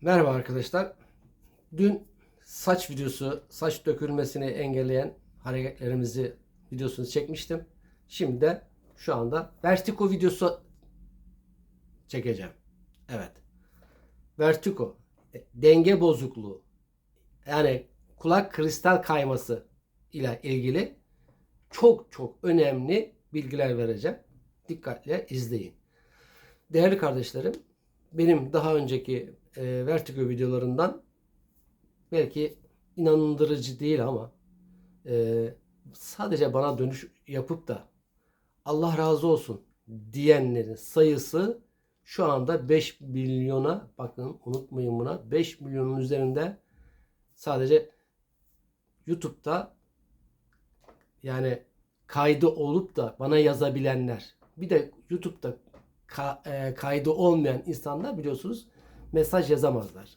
Merhaba arkadaşlar. Dün saç videosu, saç dökülmesini engelleyen hareketlerimizi videosunu çekmiştim. Şimdi de şu anda vertigo videosu çekeceğim. Evet. Vertigo. e, Denge bozukluğu. Yani kulak kristal kayması ile ilgili çok çok önemli bilgiler vereceğim. Dikkatle izleyin. Değerli kardeşlerim, benim daha önceki e, Vertigo videolarından belki inandırıcı değil ama e, sadece bana dönüş yapıp da Allah razı olsun diyenlerin sayısı şu anda 5 milyona bakın unutmayın buna 5 milyonun üzerinde sadece YouTube'da yani kaydı olup da bana yazabilenler. Bir de YouTube'da e, kaydı olmayan insanlar biliyorsunuz mesaj yazamazlar.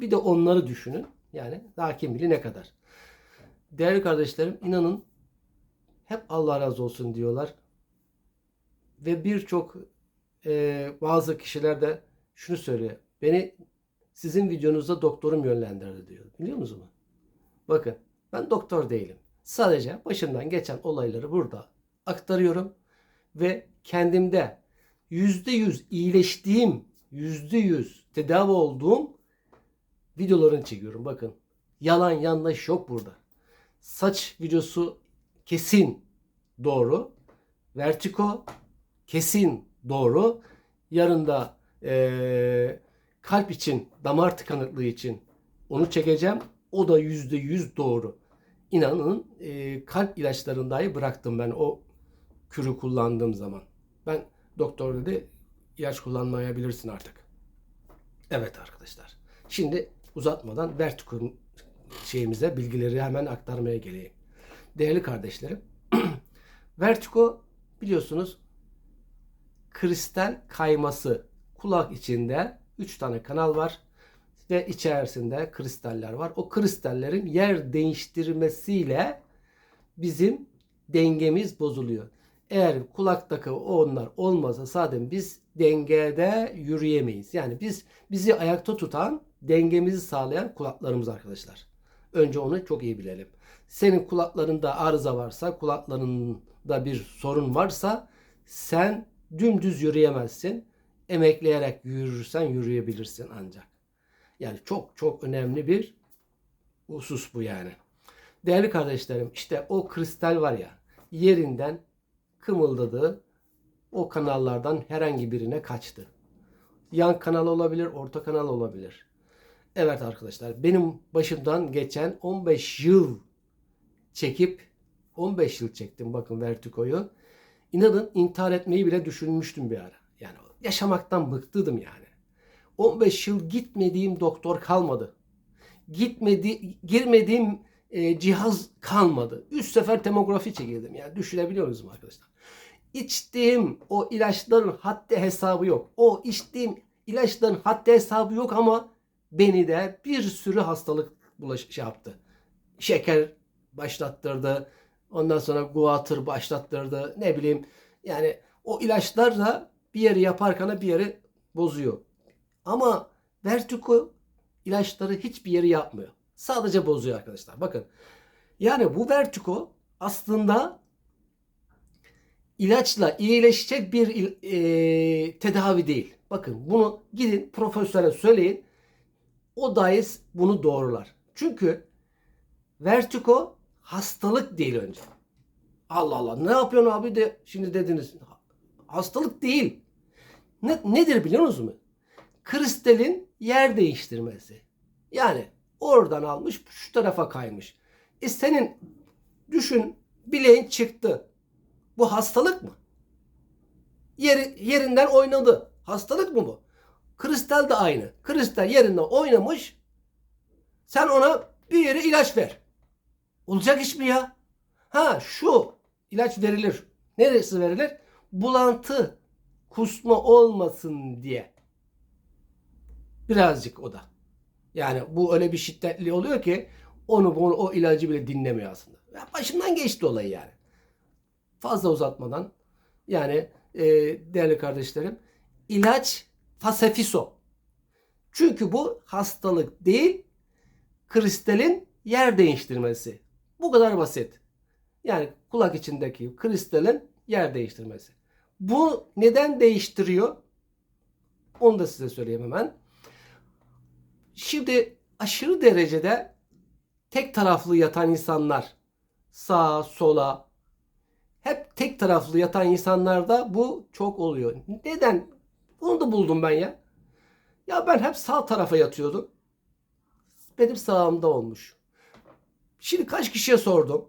Bir de onları düşünün. Yani daha kim bilir ne kadar. Değerli kardeşlerim inanın hep Allah razı olsun diyorlar. Ve birçok e, bazı kişiler de şunu söylüyor. Beni sizin videonuzda doktorum yönlendirdi diyor. Biliyor musunuz? Bakın ben doktor değilim. Sadece başımdan geçen olayları burada aktarıyorum ve kendimde yüzde yüz iyileştiğim, yüzde yüz tedavi olduğum videolarını çekiyorum. Bakın yalan yanlış yok burada. Saç videosu kesin doğru. Vertigo kesin doğru. Yarın da eee, kalp için, damar tıkanıklığı için onu çekeceğim. O da yüzde yüz doğru. İnanın eee, kalp ilaçlarını dahi bıraktım ben o kürü kullandığım zaman. Ben doktor dedi ilaç kullanmayabilirsin artık. Evet arkadaşlar. Şimdi uzatmadan vertigo şeyimize bilgileri hemen aktarmaya geleyim. Değerli kardeşlerim, vertigo biliyorsunuz kristal kayması kulak içinde 3 tane kanal var ve içerisinde kristaller var. O kristallerin yer değiştirmesiyle bizim dengemiz bozuluyor. Eğer kulaktaki onlar olmasa zaten biz dengede yürüyemeyiz. Yani biz bizi ayakta tutan, dengemizi sağlayan kulaklarımız arkadaşlar. Önce onu çok iyi bilelim. Senin kulaklarında arıza varsa, kulaklarında bir sorun varsa sen dümdüz yürüyemezsin. Emekleyerek yürürsen yürüyebilirsin ancak. Yani çok çok önemli bir husus bu yani. Değerli kardeşlerim işte o kristal var ya yerinden kımıldadı. O kanallardan herhangi birine kaçtı. Yan kanal olabilir, orta kanal olabilir. Evet arkadaşlar benim başımdan geçen 15 yıl çekip 15 yıl çektim bakın Vertigo'yu. İnanın intihar etmeyi bile düşünmüştüm bir ara. Yani yaşamaktan bıktıydım yani. 15 yıl gitmediğim doktor kalmadı. Gitmedi, girmediğim e, cihaz kalmadı. Üç sefer tomografi çekildim. Yani düşünebiliyor musunuz arkadaşlar? İçtiğim o ilaçların haddi hesabı yok. O içtiğim ilaçların haddi hesabı yok ama beni de bir sürü hastalık bulaş şey yaptı. Şeker başlattırdı. Ondan sonra guatr başlattırdı. Ne bileyim yani o ilaçlar da bir yeri yaparken bir yeri bozuyor. Ama vertigo ilaçları hiçbir yeri yapmıyor. Sadece bozuyor arkadaşlar. Bakın. Yani bu vertigo aslında ilaçla iyileşecek bir e, tedavi değil. Bakın bunu gidin profesöre söyleyin. O dahi bunu doğrular. Çünkü vertigo hastalık değil önce. Allah Allah ne yapıyorsun abi de şimdi dediniz. Hastalık değil. Ne, nedir biliyor musunuz? Kristalin yer değiştirmesi. Yani oradan almış şu tarafa kaymış. E senin düşün bileğin çıktı. Bu hastalık mı? Yeri, yerinden oynadı. Hastalık mı bu? Kristal de aynı. Kristal yerinden oynamış. Sen ona bir yere ilaç ver. Olacak iş mi ya? Ha şu ilaç verilir. Neresi verilir? Bulantı, kusma olmasın diye. Birazcık o da. Yani bu öyle bir şiddetli oluyor ki onu bunu o ilacı bile dinlemiyor aslında. Ya başından geçti olay yani. Fazla uzatmadan yani e, değerli kardeşlerim ilaç Fasefiso Çünkü bu hastalık değil, kristalin yer değiştirmesi. Bu kadar basit. Yani kulak içindeki kristalin yer değiştirmesi. Bu neden değiştiriyor? Onu da size söyleyeyim hemen. Şimdi aşırı derecede tek taraflı yatan insanlar sağa sola hep tek taraflı yatan insanlarda bu çok oluyor. Neden? Bunu da buldum ben ya. Ya ben hep sağ tarafa yatıyordum. Benim sağımda olmuş. Şimdi kaç kişiye sordum.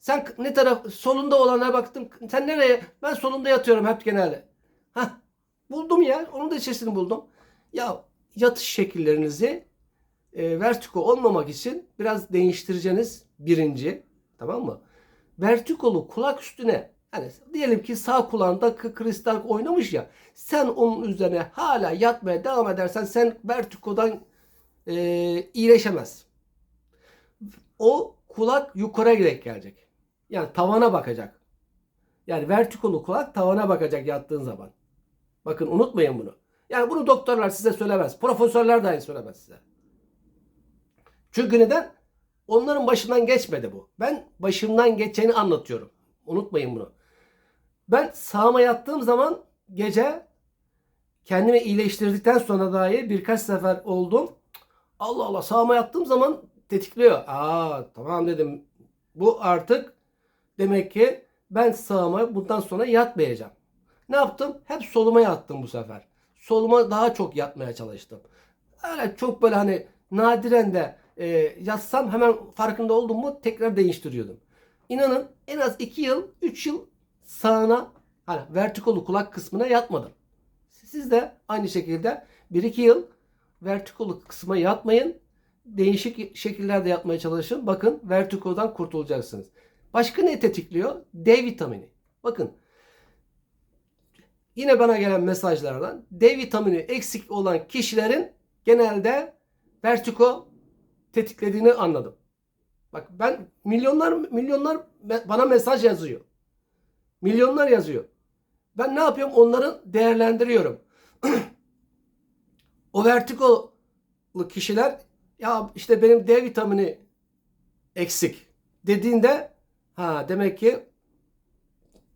Sen ne taraf solunda olana baktım. Sen nereye? Ben solunda yatıyorum hep genelde. Hah buldum ya. Onun da içerisini buldum. Ya yatış şekillerinizi e, vertigo olmamak için biraz değiştireceğiniz birinci. Tamam mı? Vertikolu kulak üstüne hani diyelim ki sağ kulağında kristal oynamış ya sen onun üzerine hala yatmaya devam edersen sen vertigodan e, iyileşemez. O kulak yukarı direkt gelecek. Yani tavana bakacak. Yani vertikolu kulak tavana bakacak yattığın zaman. Bakın unutmayın bunu. Yani bunu doktorlar size söylemez. Profesörler dahi söylemez size. Çünkü neden? Onların başından geçmedi bu. Ben başımdan geçeni anlatıyorum. Unutmayın bunu. Ben sağıma yattığım zaman gece kendimi iyileştirdikten sonra dahi birkaç sefer oldum. Allah Allah sağıma yattığım zaman tetikliyor. Aa tamam dedim. Bu artık demek ki ben sağıma bundan sonra yatmayacağım. Ne yaptım? Hep soluma yattım bu sefer. Soluma daha çok yatmaya çalıştım. Öyle çok böyle hani nadiren de e, yatsam hemen farkında oldum mu tekrar değiştiriyordum. İnanın en az 2 yıl 3 yıl sağına hani vertikolu kulak kısmına yatmadım. Siz de aynı şekilde 1-2 yıl vertikolu kısma yatmayın. Değişik şekillerde yatmaya çalışın. Bakın vertikodan kurtulacaksınız. Başka ne tetikliyor? D vitamini. Bakın yine bana gelen mesajlardan D vitamini eksik olan kişilerin genelde vertigo tetiklediğini anladım. Bak ben milyonlar milyonlar bana mesaj yazıyor. Milyonlar yazıyor. Ben ne yapıyorum? Onları değerlendiriyorum. o vertigolu kişiler ya işte benim D vitamini eksik dediğinde ha demek ki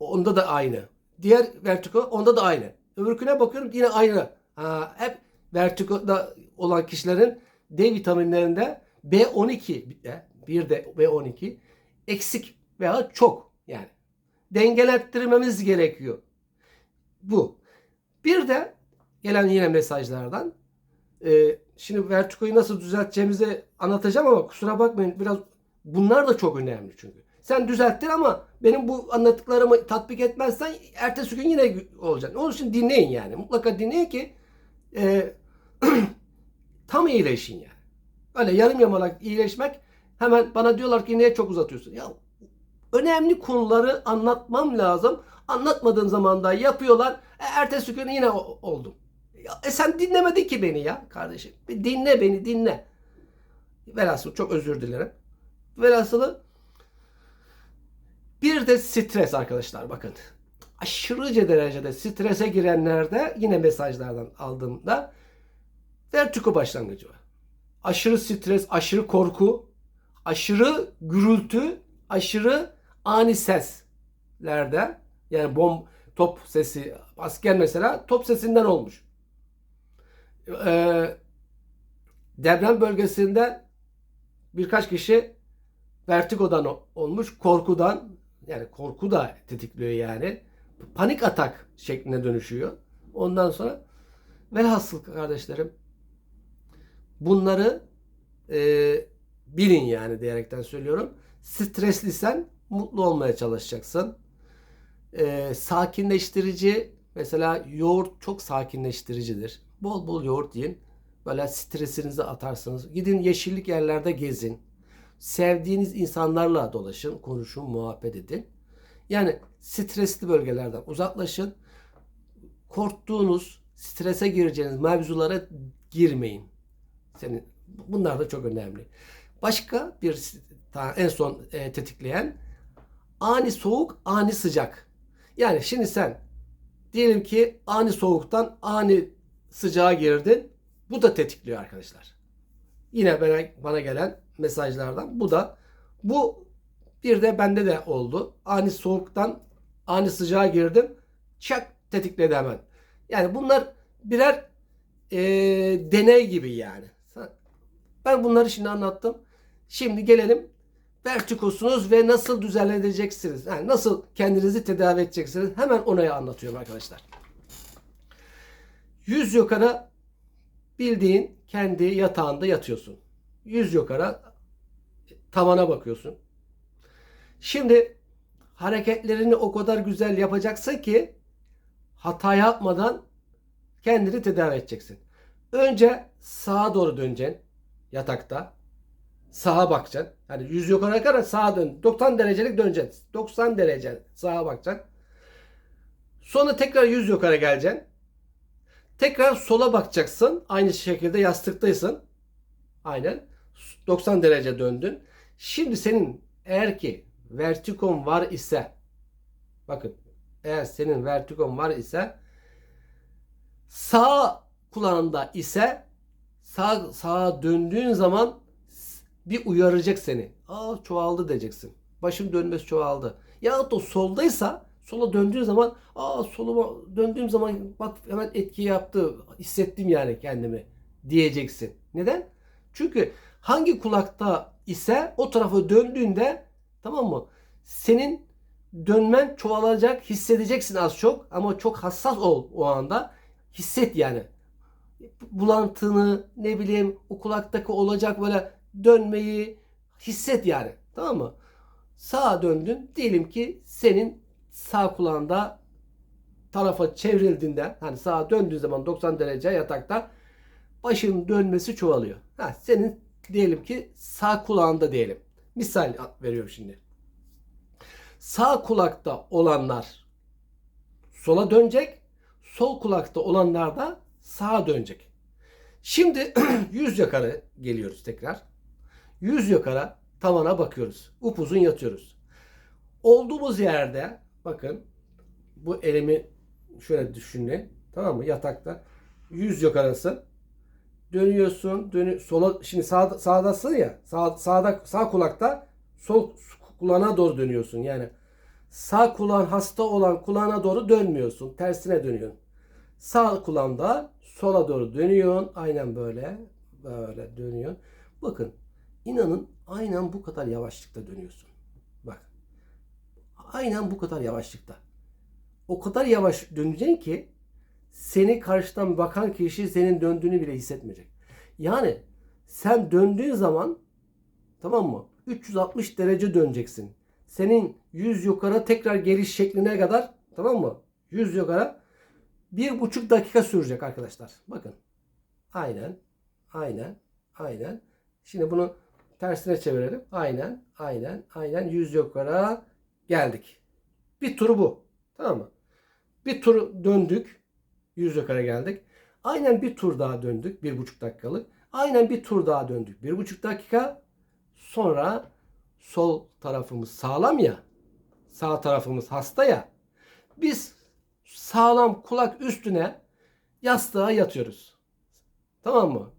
onda da aynı. Diğer vertigo onda da aynı. Öbürküne bakıyorum yine aynı. Ha, hep vertigoda olan kişilerin D vitaminlerinde B12 de bir de B12 eksik veya çok yani dengelettirmemiz gerekiyor. Bu. Bir de gelen yine mesajlardan e, şimdi vertigoyu nasıl düzelteceğimizi anlatacağım ama kusura bakmayın biraz bunlar da çok önemli çünkü. Sen düzelttin ama benim bu anlattıklarımı tatbik etmezsen ertesi gün yine olacak. Onun için dinleyin yani. Mutlaka dinleyin ki e, tam iyileşin yani. Öyle yarım yamalak iyileşmek hemen bana diyorlar ki niye çok uzatıyorsun? Ya önemli konuları anlatmam lazım. Anlatmadığım zaman da yapıyorlar. E, ertesi gün yine oldum. Ya, e sen dinlemedin ki beni ya kardeşim. Bir dinle beni dinle. Velhasıl çok özür dilerim. Velhasılı bir de stres arkadaşlar bakın. Aşırıca derecede strese girenlerde yine mesajlardan aldığımda vertigo başlangıcı var. Aşırı stres, aşırı korku, aşırı gürültü, aşırı ani seslerde yani bom top sesi asker mesela top sesinden olmuş. Ee, deprem bölgesinde birkaç kişi vertigodan olmuş, korkudan yani korku da tetikliyor yani. Panik atak şekline dönüşüyor. Ondan sonra velhasıl kardeşlerim bunları e, bilin yani diyerekten söylüyorum. Streslisen mutlu olmaya çalışacaksın. E, sakinleştirici mesela yoğurt çok sakinleştiricidir. Bol bol yoğurt yiyin. Böyle stresinizi atarsınız. Gidin yeşillik yerlerde gezin. Sevdiğiniz insanlarla dolaşın, konuşun, muhabbet edin. Yani stresli bölgelerden uzaklaşın. Korktuğunuz, strese gireceğiniz mevzulara girmeyin. Senin bunlar da çok önemli. Başka bir en son e, tetikleyen ani soğuk, ani sıcak. Yani şimdi sen diyelim ki ani soğuktan ani sıcağa girdin. Bu da tetikliyor arkadaşlar. Yine bana, bana gelen mesajlardan bu da bu bir de bende de oldu. Ani soğuktan ani sıcağa girdim. Çak tetikledi hemen. Yani bunlar birer e, deney gibi yani. Ben bunları şimdi anlattım. Şimdi gelelim vertikosunuz ve nasıl düzenleyeceksiniz. Yani nasıl kendinizi tedavi edeceksiniz. Hemen onu anlatıyorum arkadaşlar. Yüz yukarı bildiğin kendi yatağında yatıyorsun. Yüz yukarı tavana bakıyorsun. Şimdi hareketlerini o kadar güzel yapacaksın ki hata yapmadan kendini tedavi edeceksin. Önce sağa doğru döneceksin yatakta. Sağa bakacaksın. Hani yüz yukarı kadar sağa dön. 90 derecelik döneceksin. 90 derece sağa bakacaksın. Sonra tekrar yüz yukarı geleceksin. Tekrar sola bakacaksın. Aynı şekilde yastıktaysın. Aynen. 90 derece döndün. Şimdi senin eğer ki vertikon var ise bakın eğer senin vertikon var ise sağ kulağında ise sağ sağa döndüğün zaman bir uyaracak seni. Aa çoğaldı diyeceksin. Başım dönmesi çoğaldı. Ya da soldaysa sola döndüğün zaman aa soluma döndüğüm zaman bak hemen etki yaptı. Hissettim yani kendimi diyeceksin. Neden? Çünkü hangi kulakta ise o tarafa döndüğünde tamam mı? Senin dönmen çoğalacak, hissedeceksin az çok ama çok hassas ol o anda. Hisset yani. Bulantını ne bileyim o kulaktaki olacak böyle dönmeyi hisset yani. Tamam mı? Sağa döndün. Diyelim ki senin sağ kulağında tarafa çevrildiğinde hani sağa döndüğün zaman 90 derece yatakta başın dönmesi çoğalıyor. Ha, senin diyelim ki sağ kulağında diyelim. Misal veriyorum şimdi. Sağ kulakta olanlar sola dönecek. Sol kulakta olanlar da sağa dönecek. Şimdi yüz yukarı geliyoruz tekrar. Yüz yukarı tavana bakıyoruz. Upuzun yatıyoruz. Olduğumuz yerde bakın bu elimi şöyle düşünün. Tamam mı? Yatakta. Yüz yukarısı. Dönüyorsun. Dönü sola şimdi sağ, sağdasın ya. Sağ, sağda sağ kulakta sol kulağına doğru dönüyorsun. Yani sağ kulağın hasta olan kulağına doğru dönmüyorsun. Tersine dönüyorsun. Sağ kulağında sola doğru dönüyorsun. Aynen böyle. Böyle dönüyorsun. Bakın inanın aynen bu kadar yavaşlıkta dönüyorsun. Bak. Aynen bu kadar yavaşlıkta. O kadar yavaş döneceksin ki seni karşıdan bakan kişi senin döndüğünü bile hissetmeyecek. Yani sen döndüğün zaman tamam mı? 360 derece döneceksin. Senin yüz yukarı tekrar geliş şekline kadar tamam mı? Yüz yukarı bir buçuk dakika sürecek arkadaşlar. Bakın. Aynen. Aynen. Aynen. Şimdi bunu tersine çevirelim. Aynen. Aynen. Aynen. Yüz yukarı geldik. Bir turu bu. Tamam mı? Bir tur döndük. Yüz yukarı geldik. Aynen bir tur daha döndük. Bir buçuk dakikalık. Aynen bir tur daha döndük. Bir buçuk dakika. Sonra sol tarafımız sağlam ya. Sağ tarafımız hasta ya. Biz sağlam kulak üstüne yastığa yatıyoruz. Tamam mı?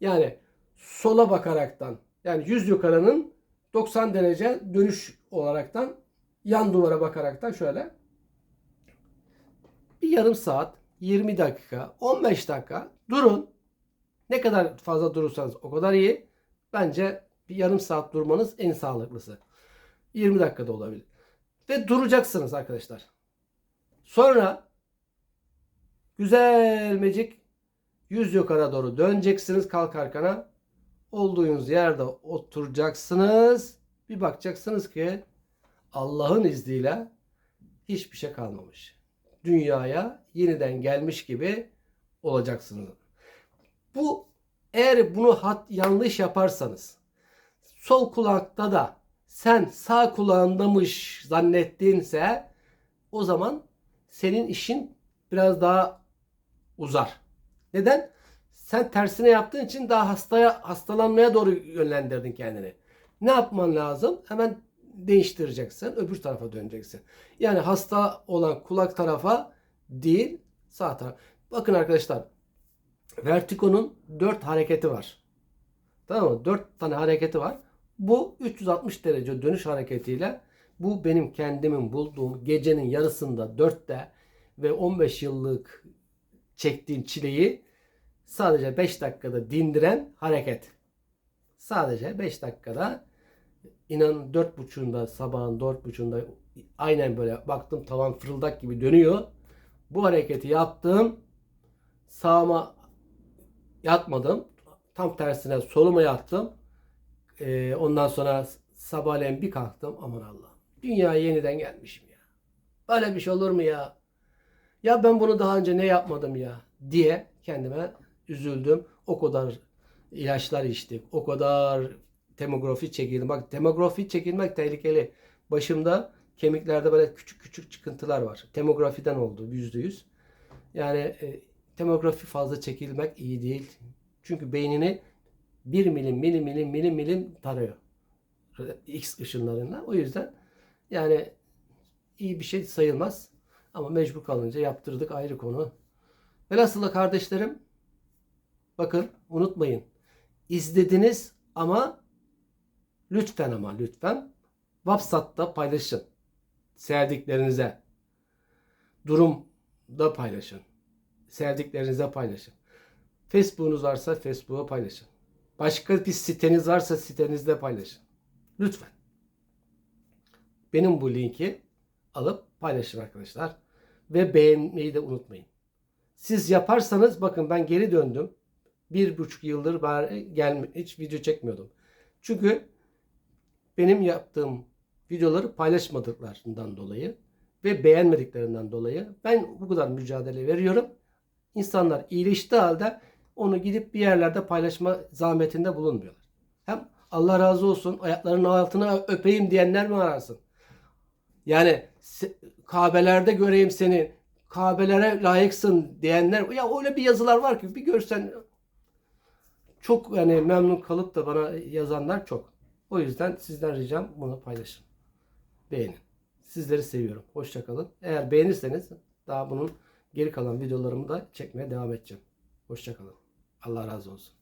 Yani sola bakaraktan yani yüz yukarının 90 derece dönüş olaraktan yan duvara bakaraktan şöyle bir yarım saat 20 dakika 15 dakika durun. Ne kadar fazla durursanız o kadar iyi. Bence bir yarım saat durmanız en sağlıklısı. 20 dakikada olabilir. Ve duracaksınız arkadaşlar. Sonra güzelmecik yüz yukarı doğru döneceksiniz kalk arkana. Olduğunuz yerde oturacaksınız. Bir bakacaksınız ki Allah'ın izniyle hiçbir şey kalmamış. Dünyaya yeniden gelmiş gibi olacaksınız. Bu eğer bunu hat, yanlış yaparsanız sol kulakta da sen sağ kulağındamış zannettiğinse o zaman senin işin biraz daha uzar. Neden? Sen tersine yaptığın için daha hastaya hastalanmaya doğru yönlendirdin kendini. Ne yapman lazım? Hemen değiştireceksin. Öbür tarafa döneceksin. Yani hasta olan kulak tarafa değil sağ taraf. Bakın arkadaşlar Vertigo'nun 4 hareketi var. Tamam mı? 4 tane hareketi var. Bu 360 derece dönüş hareketiyle bu benim kendimin bulduğum gecenin yarısında 4'te ve 15 yıllık çektiğim çileyi sadece 5 dakikada dindiren hareket. Sadece 5 dakikada inanın 4.30'unda sabahın 4.30'unda aynen böyle baktım tavan fırıldak gibi dönüyor. Bu hareketi yaptım. Sağıma yatmadım. Tam tersine soluma yattım. Ee, ondan sonra sabahleyin bir kalktım. Aman Allah. Dünyaya yeniden gelmişim ya. Böyle bir şey olur mu ya? Ya ben bunu daha önce ne yapmadım ya diye kendime üzüldüm. O kadar ilaçlar içtik. O kadar demografi çekildim. Bak demografi çekilmek tehlikeli. Başımda kemiklerde böyle küçük küçük çıkıntılar var. Demografiden oldu yüzde yüz. Yani e, demografi fazla çekilmek iyi değil. Çünkü beynini bir milim milim milim milim milim tarıyor. X ışınlarından. O yüzden yani iyi bir şey sayılmaz. Ama mecbur kalınca yaptırdık ayrı konu. Velhasılı kardeşlerim bakın unutmayın. İzlediniz ama lütfen ama lütfen WhatsApp'ta paylaşın. Sevdiklerinize. Durumda paylaşın. Sevdiklerinize paylaşın. Facebook'unuz varsa Facebook'a paylaşın. Başka bir siteniz varsa sitenizde paylaşın. Lütfen. Benim bu linki alıp paylaşın arkadaşlar. Ve beğenmeyi de unutmayın. Siz yaparsanız bakın ben geri döndüm. Bir buçuk yıldır bari gelme, hiç video çekmiyordum. Çünkü benim yaptığım videoları paylaşmadıklarından dolayı ve beğenmediklerinden dolayı ben bu kadar mücadele veriyorum. İnsanlar iyileştiği halde onu gidip bir yerlerde paylaşma zahmetinde bulunmuyorlar. Hem Allah razı olsun ayaklarının altına öpeyim diyenler mi ararsın? Yani Kabe'lerde göreyim seni, Kabe'lere layıksın diyenler ya öyle bir yazılar var ki bir görsen çok yani memnun kalıp da bana yazanlar çok. O yüzden sizden ricam bunu paylaşın. Beğenin. Sizleri seviyorum. Hoşçakalın. Eğer beğenirseniz daha bunun geri kalan videolarımı da çekmeye devam edeceğim. Hoşçakalın. Allah razı olsun.